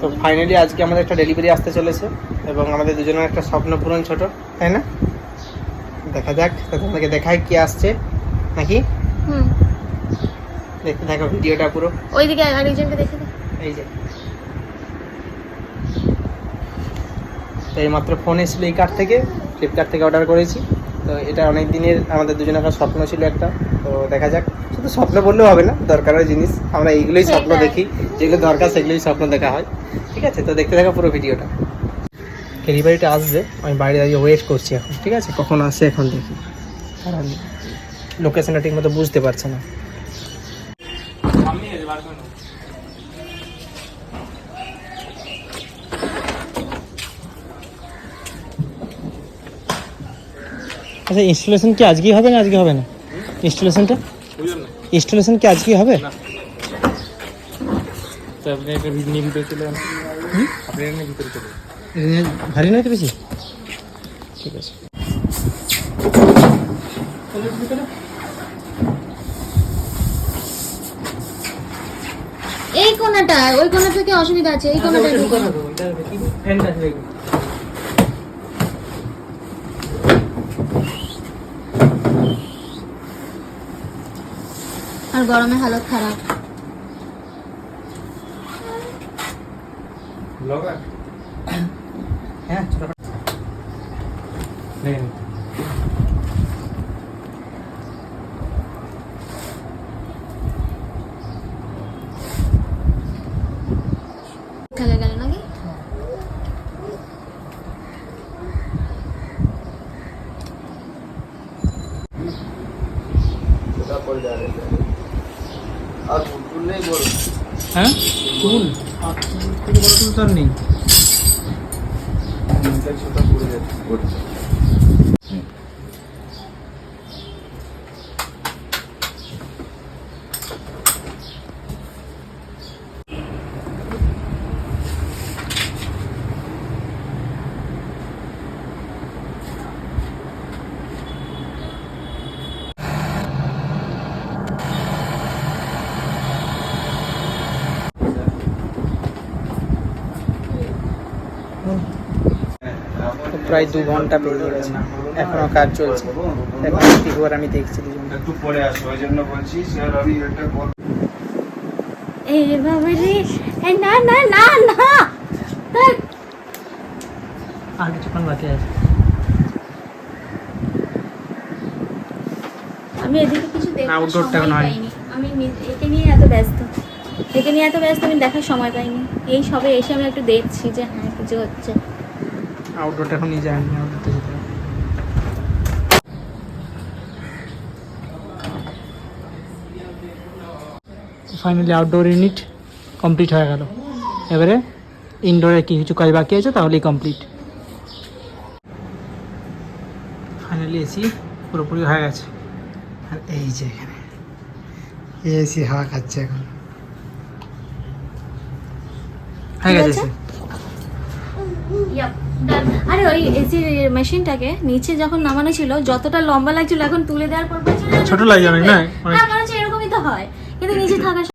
তো ফাইনালি আজকে আমাদের একটা ডেলিভারি আসতে চলেছে এবং আমাদের দুজনের একটা স্বপ্ন পূরণ ছোট তাই না? দেখা যাক তো তোমাদেরকে দেখায় কি আসছে নাকি? হুম। দেখতে থাকো ভিডিওটা পুরো। ওইদিকে আরেকজনকে দেখে এই যে। এই মাত্র ফোন এসেছিল এই কার্ড থেকে ফ্লিপকার্ট থেকে অর্ডার করেছি। তো এটা অনেক দিনের আমাদের দুজনের স্বপ্ন ছিল একটা। তো দেখা যাক শুধু স্বপ্ন বললেও হবে না দরকারের জিনিস। আমরা এইগুলোই স্বপ্ন দেখি যেগুলো দরকার সেগুলোই স্বপ্ন দেখা হয়। ঠিক আছে তো দেখতে থাকো পুরো ভিডিওটা। ডেলিভারিটা আসবে আমি বাইরে দাঁড়িয়ে ওয়েট করছি এখন ঠিক আছে? কখন আসে এখন দেখি। কারণ লোকেশনটা ঠিক মতো বুঝতে পারছে না। আচ্ছা ইনস্টলেশন কি আজকেই হবে না আজকে হবে না? ইনস্টলেশনটা ইনস্টলেশন কি আজকেই হবে? তো আপনি একটা নিয়ে ভিতরে চলে আপনি ভিতরে চলে যান। এটা নিয়ে ভারী নয় তো বেশি? ঠিক আছে। এই কোনাটা ওই কোনা থেকে অসুবিধা আছে এই কোনাটা আর গরমে হালত খারাপ। হ্যাঁ ছোট নেন। খেলে গেল নাকি? হ্যাঁ? চুল আর চুল থেকে বড় চুল তো আর প্রায় দু ঘণ্টা পেরিয়ে গেছে। এখনও কাজ চলছে। এখন একবার আমি দেখছি একটু পরে আসো ওই জন্য বলছি স্যার আমি একটা বাবা রে না না না না। আর কিছুক্ষণ বাকি আছে। আমি এদিকে কিছু পাইনি। আমি একে নিয়ে এত ব্যস্ত। একে নিয়ে এত ব্যস্ত আমি দেখার সময় পাইনি। এই সবে এসে আমি একটু দেখছি যে হ্যাঁ কিছু হচ্ছে। আউটডোরটা এখন নিয়ে যায়নি আউটডোরটা যেতে হবে। ফাইনালি আউটডোর ইউনিট কমপ্লিট হয়ে গেল। এবারে ইনডোরে কি কিছু কাজ বাকি আছে তাহলেই কমপ্লিট ফাইনালি এসি পুরোপুরি হয়ে গেছে। আর এই যে এখানে এসি হাওয়া খাচ্ছে এখন। হয়ে গেছে আরে ওই এসি মেশিনটাকে নিচে যখন নামানো ছিল যতটা লম্বা লাগছিল এখন তুলে দেওয়ার পর ছোট লাগে অনেক না? অনেক- হ্যাঁ মনে হচ্ছে এরকমই তো হয়। কিন্তু নিচে থাকার